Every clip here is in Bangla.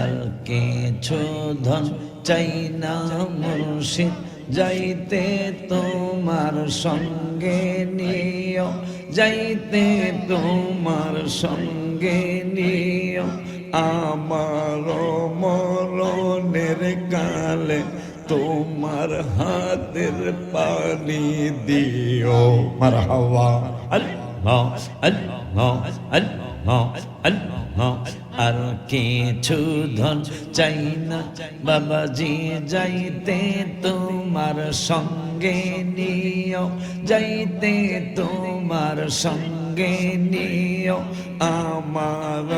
আর কিছু ধন চাই না মুর্শিদ, যাইতে তোমার সঙ্গে নিও, যাইতে তোমার সঙ্গে নিও। আমার মরণের কালে তোমার হাতের পানি দিও। মার হাওয়া আল্লাহ আল্লাহ আল্লাহ আল্লাহ। আর কিছু ধন চাই না। বাবাজি, যাইতে তোমার সঙ্গে নিও, যাইতে তোমার সঙ্গে নিও। আমার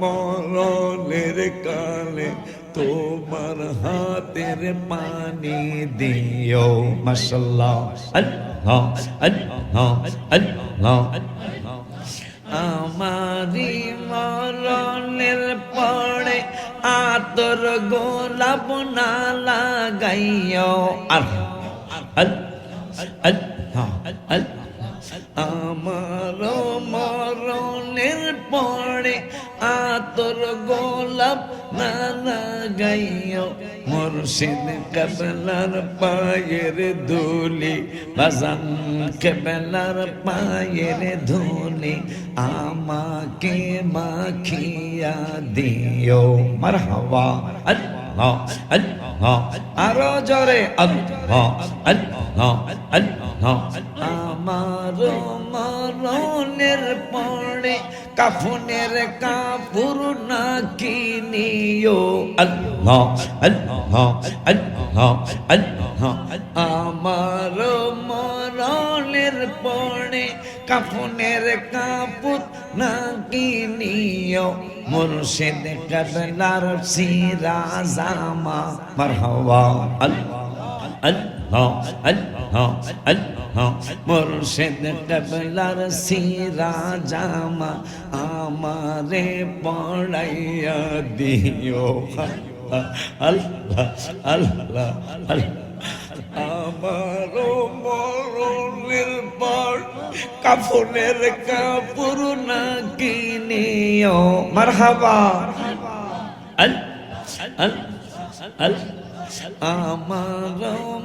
মরণের কালে তোমার হাতের পানি দিও। আল্লাহ আল্লাহ আল্লাহ। আমারি পরে আতর গোলাপ না লাগাইও। আর আমার মরণের পড়ে আতর গোলাপ না লাগাইও। মুর্শিদ কবলার পায়ের ধুলি, বাজান কবলার পায়ের ধুলি, আমাকে মাখিয়া দিও। মারহাবা, আল্লাহ আল্লাহ, আরও জোরে, আল্লাহ আল্লাহ আল্লাহ। আমার মরণের পরে কাফনের কাপুর না কিনিও, আল্লাহ। আমার মরণের পরে কাফনের কাপুর না কিনিও মুর্শিদ কবলার সিরা জামা। মারহাবা। আল্লাহ আল্লাহ আল্লাহ আল্লাহ। মুর্শিদ সিরা জামা আমারে পড়াইয়া দিও। আল্লাহ আল্লাহ আল্লাহ আমার মরণের পর কাফনের কাপড় না কিনিও মারহাবা আল আল আল আমার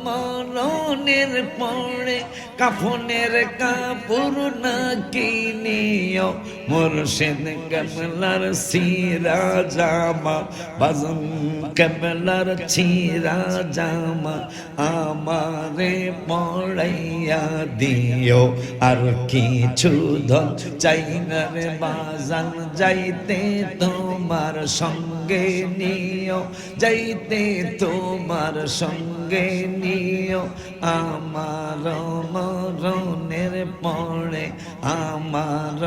মরণের পরে কাফনের কাপড় না কিনিও, মুর্শিদ কমলার সিরা জামা বাজন কমলার ছিরা জামা আমারে পড়াইয়া দিও। আর কিছু ধন চাই না রে বাজান, যাইতে তোমার সঙ্গে নিও, যাইতে তোমার সঙ্গে নিও, আমার মরণের পরে, আমার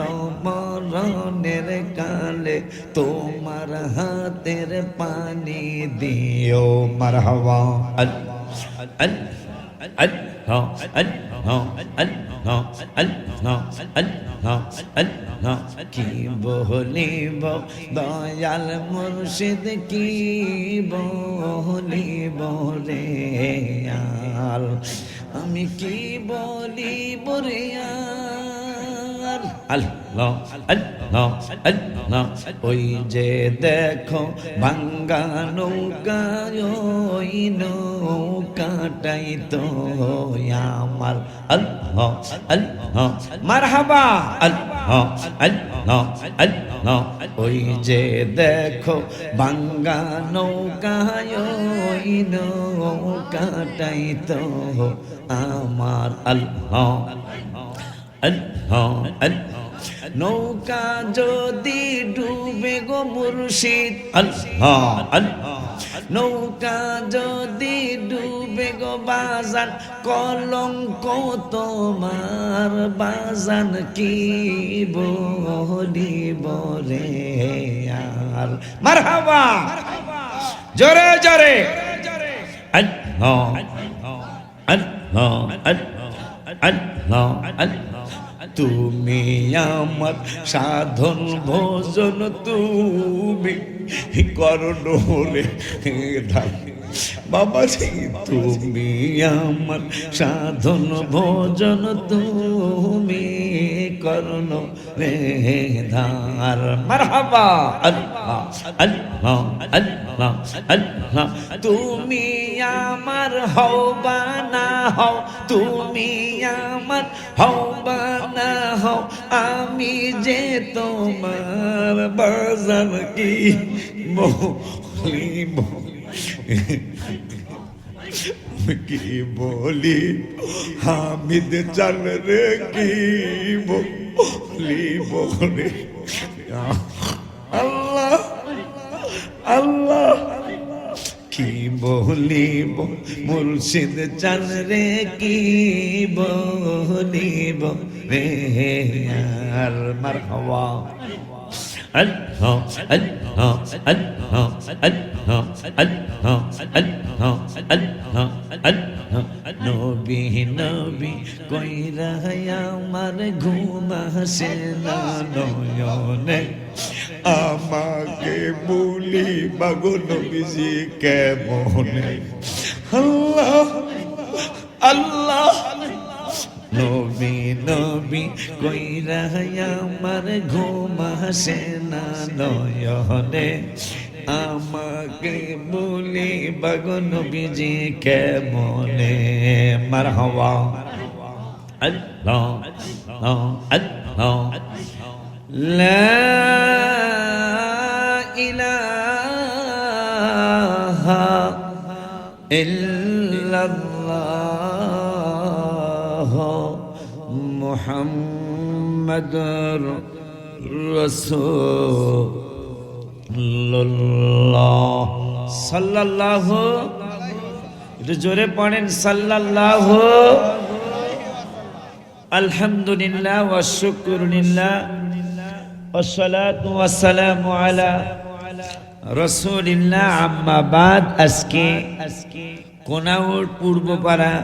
মরণের কালে তোমার হাতের পানি দিও। মার হওয়া কি বলিব দয়াল মুর্শিদ কি বলিব রে আল? আমি কি বলিব রে আর আল্লাহ আল্লাহ আল্লাহ ওই যে দেখো ভাঙ্গা নৌকা ওই নৌকাটাই তো আমার। আল্লাহ আল্লাহ মারহাবা। আল্লাহ আল্লাহ আল্লাহ ওই যে দেখো ভাঙ্গা নৌকা ওই নৌকাটাই তো আমার। আল্লাহ আল্লাহ আল্লাহ নৌকা যদি ডুবে গো মুর্শিদ। আল্লাহ। আল্লাহ। নৌকা যদি ডুবে গো বাজান কলঙ্ক তোমার বাজান কি বলি বলে আর? মারহাবা। জোরে জোরে। আল্লাহ আল্লাহ। আল্লাহ। আল্লাহ। আল্লাহ। তুমি আমার সাধন, ভোজন তুমি করলে বাবা বাবা তুমি আমার সাধন, ভোজন তুমি করণ রে ধার। মারহাবা। আল্লাহ আল্লাহ আল্লাহ তুমি আমার হও বা না হও, তুমি আমার হও বা না হও, আমি যে তোমার বাজার কি বলিব? কি বলি হামিদ চাল রে কি বলিব রে? বলিব মুর্শিদ চান রে কি বলিব? রে আর মার হওয়া। নবী নবী কই রাহায় আমার ঘুম হাসে না নয়নে। আমাকে বলি বাগো নবীজি কেমনে? আল্লাহ আল্লাহ। নবী নবী, কইরা আমার ঘুম না নয়নে। আমাকে বলি বাগ নবীজি কেমনে? মার হওয়া আল্লাহ আল্লাহ আল্লাহ। لا إله إلا الله محمد رسول الله صلى الله একটু জোরে পড়েন সাল্লাল্লাহ আলহামদুলিল্লাহ ওয়া রাসূলিল্লাহ আম্মা বাদ আজকে কোনাউর পূর্বপাড়া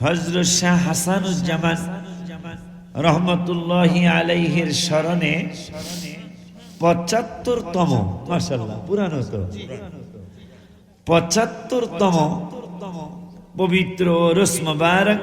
হযরত শাহ হাসানুজ্জামান রহমতুল্লাহি আলাইহির স্মরণে পঁচাত্তরতম মাশাল্লাহ পুরানো তো পঁচাত্তরতম পবিত্র রস মুবারক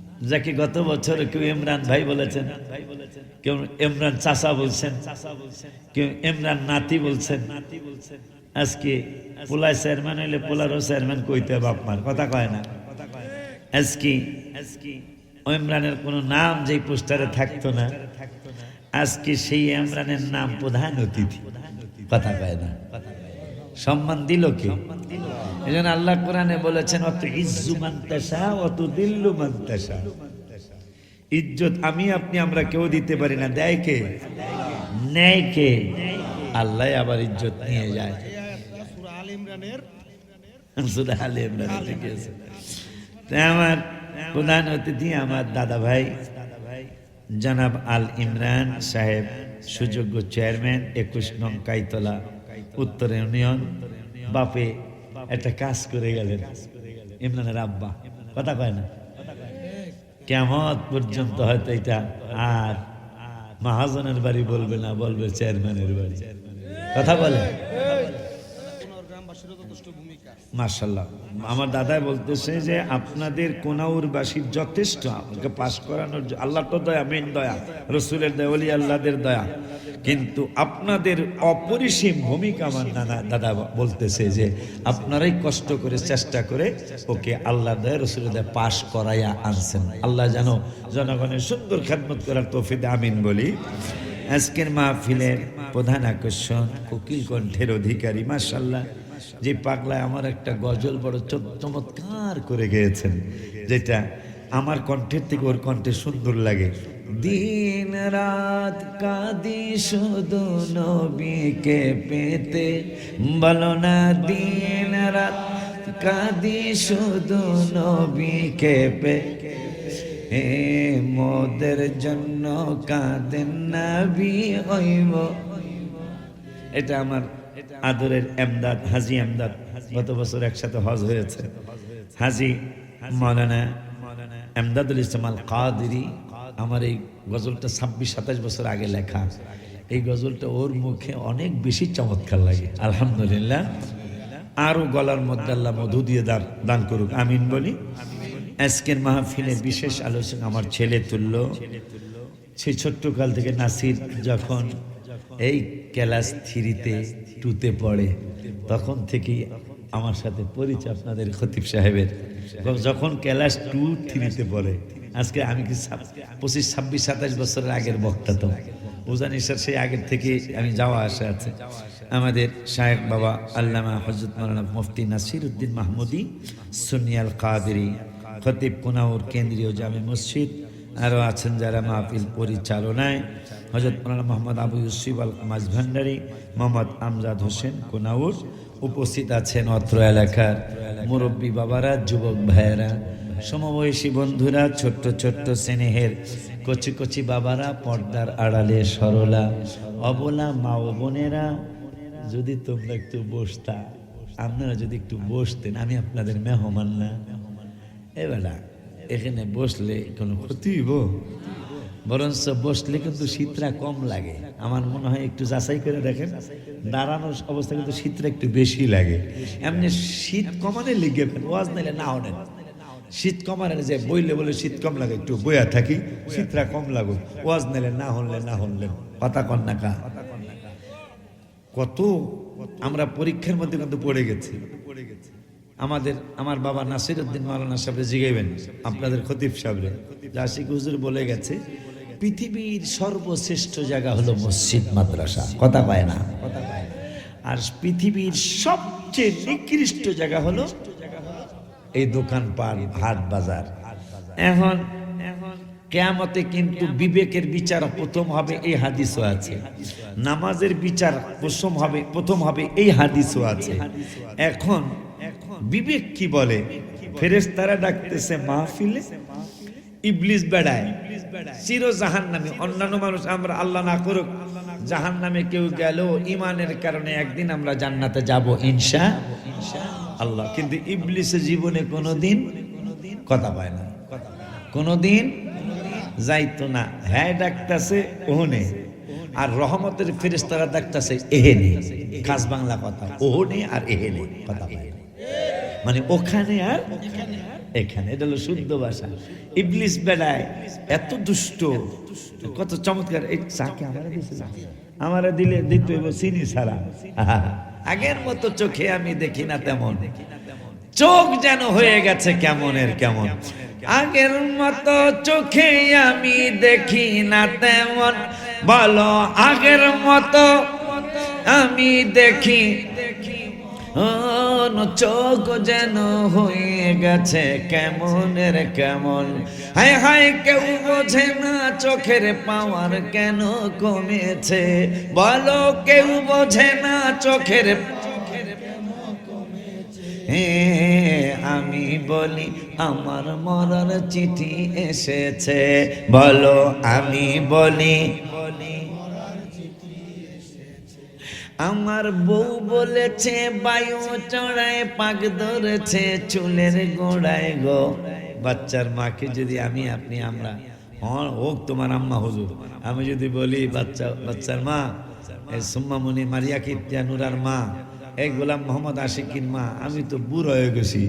যাকে গত বছর কেউ ইমরান ভাই বলেছেন, কেউ ইমরান চাষা বলছেন, কেউ ইমরান নাতি বলছেন, আজকে পোলায় চেয়ারম্যান হইলে পোলারও চেয়ারম্যান কইতে বাপ মার কথা কয় না। আজকে ইমরানের কোনো নাম যেই পোস্টারে থাকতো না, আজকে সেই ইমরানের নাম প্রধান অতিথি, কথা কয় না। সম্মান দিল কে? এই জন্য আল্লাহ কোরআনে বলেছেন অত ইজ্জু মান্তাসা অত দিল্লু মান্তাসা ইজ্জত আমি, আপনি, আমরা কেউ দিতে পারি না। দেয় কে? নেয় কে? আল্লাহ আবার ইজ্জত নিয়ে যায়। আমার প্রধান অতিথি আমার দাদা ভাই, জনাব আল ইমরান সাহেব, সুযোগ্য চেয়ারম্যান, একুশ নং কাইতলা, উত্তর ইউনিয়ন, বাপে একটা কাজ করে গেলেন। ইমরানের আব্বা কথা কয় না? কেমন পর্যন্ত হয়তো এটা আর মহাজনের বাড়ি বলবে না, বলবে চেয়ারম্যানের বাড়ি। কথা বলে? মার্শাল্লাহ আমার দাদাই বলতেছে যে, আপনাদের কোনাউরবাসীর যথেষ্ট। আমাকে পাশ করানোর আল্লাহ তো দয়া মেন দয়া। রসুলের দয়া অলি আল্লাহদের দয়া। কিন্তু আপনাদের অপরিসীম ভূমিকা আমার নানা দাদা বলতেছে যে, আপনারাই কষ্ট করে, চেষ্টা করে ওকে আল্লাহ দয়া, রসুলের দয়া পাশ করাইয়া আনছেন। আল্লাহ যেন জনগণের সুন্দর খেদমত করার তৌফিদে আমিন বলি। আজকের মাহফিলের প্রধান আকর্ষণ কোকিল কণ্ঠের অধিকারী মাসাল্লাহ যে পাগলায় আমার একটা গজল বড় চমৎকার করে গেয়েছেন, যেটা আমার কণ্ঠের থেকে ওর কণ্ঠে সুন্দর লাগে। দিন রাত কাঁদি শুধু নবীকে পেতে, বলো না দিন রাত কাঁদি শুধু নবীকে পেতে। হে মোদের জন্য কাঁদেন নাবি হইব। এটা আমার আদরের এমদাদ হাজি এমদাদ গত বছর একসাথে হজ হয়েছে। হাজি মৌলানা এমদাদুল ইসলাম কাদেরি আমার এই গজলটা ছাব্বিশ, সাতাশ বছর আগে লেখা। এই গজলটা ওর মুখে অনেক বেশি চমৎকার লাগে। আলহামদুলিল্লাহ। আরও গলার মধ্যে আল্লাহ মধু দিয়ে দান দান করুক। আমিন বলি। আজকের মাহফিলের বিশেষ আলোচনা আমার ছেলে তুল্য। সেই ছোট্টকাল থেকে নাসির যখন এই ক্লাস থ্রিতে টুতে পড়ে। তখন থেকেই আমার সাথে পরিচয় আপনাদের খতিব সাহেবের। যখন ক্লাস টু থ্রিতে পড়ে, আজকে আমি কি পঁচিশ, ছাব্বিশ, সাতাশ বছরের আগের বক্তা তো। উজানি স্যার, সেই আগের থেকে আমি যাওয়া আসা আছে। আমাদের শায়েক বাবা আল্লামা হজরত মৌলানা মুফতি নাসির উদ্দিন মাহমুদি, সুনিয়াল কাদেরি, খতিব কুনাউর কেন্দ্রীয় জামে মসজিদ আরও আছেন যারা মাহফিল পরিচালনায়। হজরত মৌলানা মোহাম্মদ আবু ইউসুফ আল মাঝ ভান্ডারি মোহাম্মদ আমজাদ হোসেন কোনাউর উপস্থিত আছেন অত্র এলাকার মুরব্বী বাবারা, যুবক ভাইয়েরা, সমবয়সী বন্ধুরা, ছোট্ট ছোট্ট স্নেহের কচি কচি বাবারা, পর্দার আড়ালে সরলা, অবলা মা ও বোনেরা, যদি তোমরা একটু বসতা, আপনারা যদি একটু বসতেন, আমি আপনাদের মেহমান না। এবেলা এখানে বসলে কোনো ক্ষতি হইব? বরঞ্চ বসলে কিন্তু শীতটা কম লাগে। আমার মনে হয় একটু যাচাই করে দেখেন, দাঁড়ানোর অবস্থা কিন্তু শীতটা একটু বেশি লাগে। এমনি শীত কমানে লিখে ওয়াজ নাইলে না হলেন শীত কমানে যে বইলে বলে শীত কম লাগে, একটু বইয়া থাকি শীতটা কম লাগুক। ওয়াজ নাইলে না হলে না হলেন পাতা কন্যাকা কত আমরা পরীক্ষার মধ্যে কিন্তু পড়ে গেছি। আমাদের, আমার বাবা নাসির উদ্দিন মালানা সাহেব জিগাইবেন, আপনাদের খতিব সাহেবরে। জাসিক হুজুর বলে গেছে পৃথিবীর সর্বশ্রেষ্ঠ জায়গা হলো মসজিদ, মাদ্রাসা। কথা পায় না? আর পৃথিবীর সবচেয়ে নিকৃষ্ট জায়গা হলো এই দোকান পান হাট বাজার। এখন কেয়ামতে কিন্তু বিবেকের বিচার প্রথম হবে এই হাদিসও আছে। নামাজের বিচার প্রথম হবে প্রথম হবে এই হাদিসও আছে। এখন বিবেক কি বলে? ফেরেশতারা ডাকতেছে মাহফিলে, ইবলিস বেড়ায়। চির জাহান নামে অন্যান্য মানুষ আমরা আল্লাহ না করুক জাহান নামে কেউ গেল ইমানের কারণে একদিন আমরা জান্নাতে যাব, ইনশা আল্লাহ। কিন্তু ইবলিসে জীবনে কোনোদিন কথা পায় না। কোনোদিন যাইতো না। হ্যাঁ ডাকতেছে, ওহনে। আর রহমতের ফেরেশতারা ডাকতেছে, এহেনে। খাস বাংলা কথা, ওহনে আর এহেনে। কথা। মানে ওখানে আর এখানে, এটা হলো শুদ্ধ ভাষা। ইবলিস বেড়ায় এত দুষ্ট। কত চমৎকার। এই চাকে আমার আমার দিলে দিতে চিনি ছাড়া। আগের মতো চোখে আমি দেখি না তেমন। চোখ যেন হয়ে গেছে কেমনের কেমন। আগের মতো চোখে আমি দেখি না তেমন। বলো, আগের মতো আমি দেখি। অন চোখ যেন হয়ে গেছে কেমনের কেমন? হায় হায় কেউ বোঝে না চোখের পাওয়ার কেন কমেছে? বলো কেউ বোঝে না চোখের আমি বলি আমার মরার চিঠি এসেছে। বলো আমি বলি আমার বউ বলেছে, বায়ু চড়ায় পাক ধরেছে, চুলের গোড়ায় গো। বাচ্চার মাকে যদি আমি, আপনি, আমরা। হ্যাঁ হোক তোমার আম্মা, হুজুর। আমি যদি বলি, বাচ্চা, বাচ্চার মা এই সুম্মামণি মারিয়া কিপ্তিয়া নুরার মা এই গোলাম মোহাম্মদ আশিকির মা, আমি তো বুড়ো হয়ে গেছি।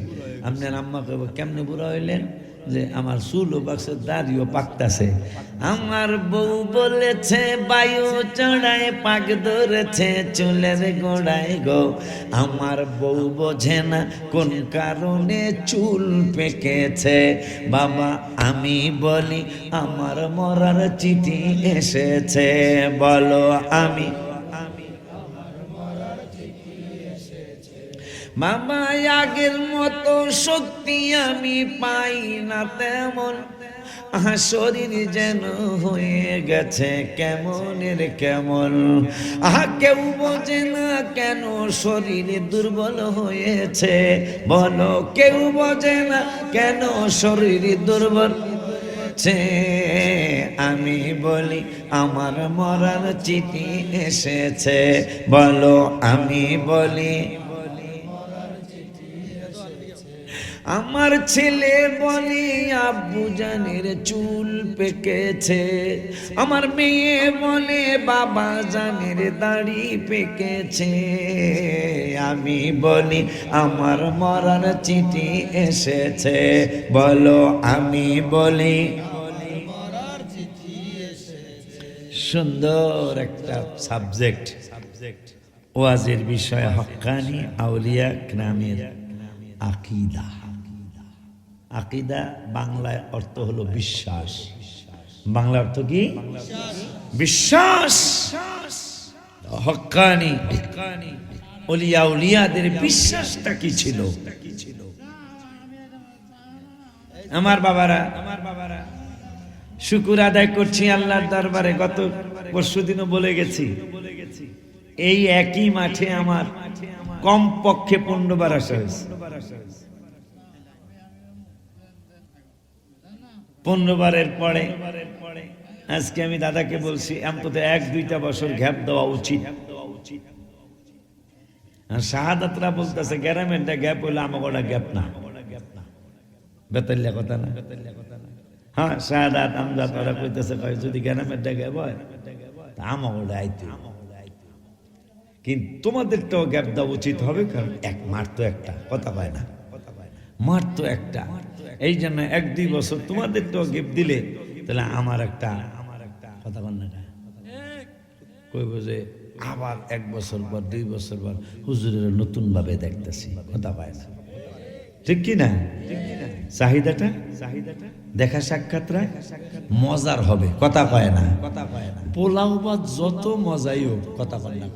আপনার আম্মা কেমনে বুড়ো হইলেন? যে আমার চুল ও বাক্সের দাড়িও পাকতাছে। আমার বউ বলেছে, বায়ু চড়ায় পাক ধরেছে চুলের গোড়ায় গো। আমার বউ বোঝে না কোন কারণে চুল পেকেছে। বাবা, আমি বলি, আমার মরার চিঠি এসেছে। বলো, আমি মামা আগের মতো শক্তি আমি পাই না তেমন। শরীর যেন হয়ে গেছে কেমনের কেমন। আহা, কেউ বোঝে না কেন শরীর দুর্বল হয়েছে। বলো, কেউ বোঝে না কেন শরীর দুর্বল হয়েছে। আমি বলি, আমার মরার চিঠি এসেছে। বলো, আমি বলি আমার ছেলে বলে, আব্বু জানের চুল পেকেছে। আমার মেয়ে বলে, বাবা জানের দাড়ি পেকেছে। আমি বলি, আমার মরার চিঠি এসেছে। বলো, আমি বলি, সুন্দর একটা সাবজেক্ট। সাবজেক্ট ওয়াজের বিষয় হক্কানি আউলিয়া গ্রামের আকিদা। আকিদা, বাংলায় অর্থ হলো বিশ্বাস। বাংলা অর্থ কি? বিশ্বাস! অলিয়া উলিয়াদের বিশ্বাসটা কি ছিল? আমার বাবারা আমার বাবারা শুকুর আদায় করছি আল্লাহর দরবারে, গত পরশু বলে গেছি। এই একই মাঠে আমার কম পক্ষে পনেরোবার আসা হয়েছে। পনেরোবারের পরে আজকে আমি দাদাকে বলছি, অন্তত এক দুইটা বছর গ্যাপ দেওয়া উচিত। আর শাহাদাতরা বলতেছে গ্যারামেন্টটা গ্যাপ হইলে আমাকে গ্যাপ না। বেতাল্লা কথা না? হ্যাঁ শাহাদাত, আমজাদ, ওরা কইতেছে, কয়, যদি গ্যারামেন্টটা গ্যাপ হয় আমাকে আইতে কিন্তু তোমাদেরটাও গ্যাপ দেওয়া উচিত হবে, কারণ এক মার তো একটা, কথা পায় না? মার তো একটা। এই জন্য এক দুই বছর তোমাদের তো গ্যাপ দিলে, তাহলে আমার একটা আমার একটা কথা না কইব যে আবার এক বছর পর, দুই বছর পর হুজুরের নতুন ভাবে দেখতেছি, কথা পায় না। ঠিক কি না? চাহিদাটা? চাহিদাটা দেখা সাক্ষাৎরা মজার হবে, কথা পায় না। কথা পায় না পোলাও বা যত মজাই হোক, কথা পায় না।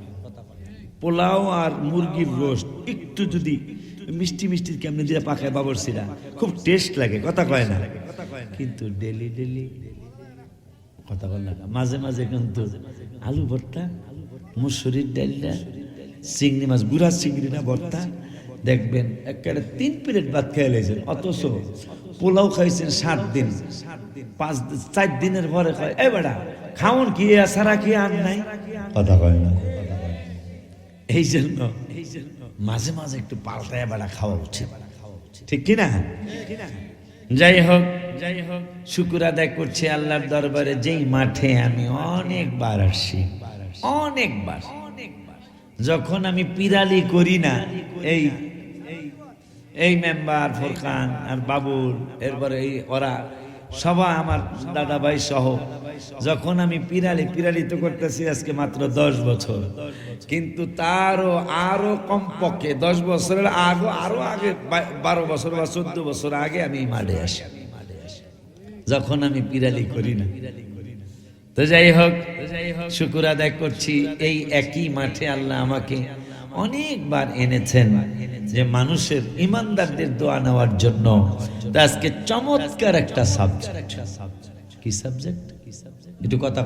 পোলাও আর মুরগির রোস্ট, একটু যদি মিষ্টি মিষ্টি কেমনি দিয়ে পাখায় বাবরছিরা খুব টেস্ট লাগে, কথা কয় না। কিন্তু ডেলি ডেলি কথা বল না মাঝে মাঝে কিন্তু আলু ভর্তা, মুসুরির ডালটা চিংড়ি মাছ, গুড়া চিংড়িটা ভর্তা। দেখবেন, একেবারে তিন প্লেট ভাত খেয়ে লেছেন অথচ পোলাও খাইছেন সাত দিন। পাঁচ চার দিনের পরে খায় এ বেড়া, খাওন কি সারা কি আর নাই? কথা কয় না। এই জন্য এই জন্য মাঝে মাঝে একটু পাল্টায় বেড়া খাওয়া উচিত। ঠিক কি না? যাই হোক যাই হোক শুকুর আদায় করছি আল্লাহর দরবারে। যেই মাঠে আমি অনেকবার আসছি অনেকবার। যখন আমি পিরালি করি না এই এই মেম্বার ফোরকান আর বাবুল এরপরে এই ওরা সবাই আমার দাদা ভাই সহ, যখন আমি পিরালি তো করতেছি আজকে মাত্র দশ বছর। কিন্তু তারও আরও কমপক্ষে দশ বছরের আগে আরও আগে বারো বছর বা চোদ্দ বছর আগে আমি মাঠে আসি। যখন আমি পিরালি করি না। তো যাই হোক, শুকুর আদায় করছি। এই একই মাঠে আল্লাহ আমাকে অনেকবার এনেছেন যে মানুষের ইমানদারদের দোয়া নেওয়ার জন্য। আজকে চমৎকার একটা সাবজেক্ট কি সাবজেক্ট কি সাবজেক্ট একটু কথা